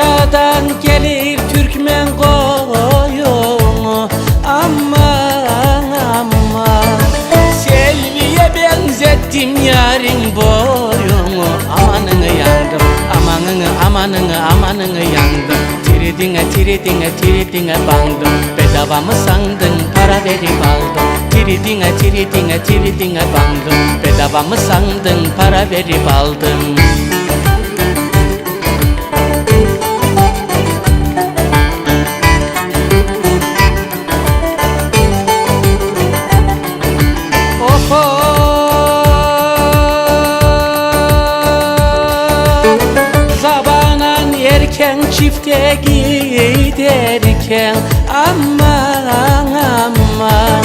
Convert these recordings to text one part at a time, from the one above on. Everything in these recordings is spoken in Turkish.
aşağıdan gelir Türkmen koyunu Aman aman. Selvi'ye benzettim yarın boyunu Amanını yandım amanını amanını amanını yandım. Tiridine tiridine tiridine bandım. Bedava mı sandın para verip aldım. Tiridine tiridine tiridine bandım. Bedava mı sandın para verip aldım. Yerken çifte giderken Aman aman.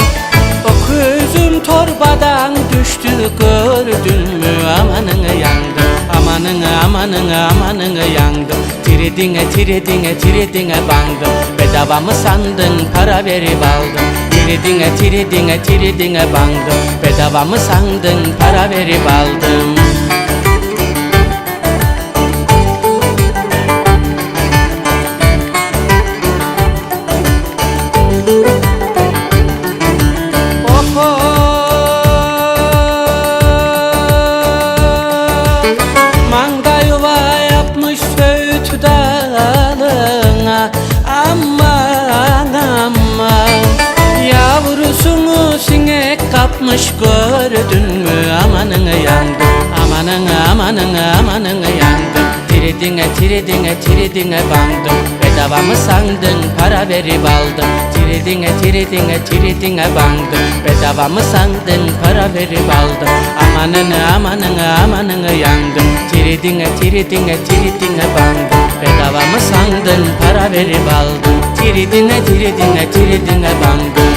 O kızım torbadan düştü gördün mü? Amanını yandım Amanını amanını amanını yandım Tiridine tiridine tiridine bandım Bedava mı sandın? Para verip aldım Tiridine tiridine tiridine bandım Bedava mı sandın? Para verip aldım kapmış gördün mü? Amanını yandım Amanını amanını amanını yandım Tiridine tiridine tiridine bandım Bedava mı sandın para verip aldım Tiridine tiridine tiridine bandım Bedava mı sandın para verip aldım Amanını amanını amanını yandım Tiridine tiridine tiridine bandım Bedava mı sandın para verip aldım Tiridine tiridine tiridine bandım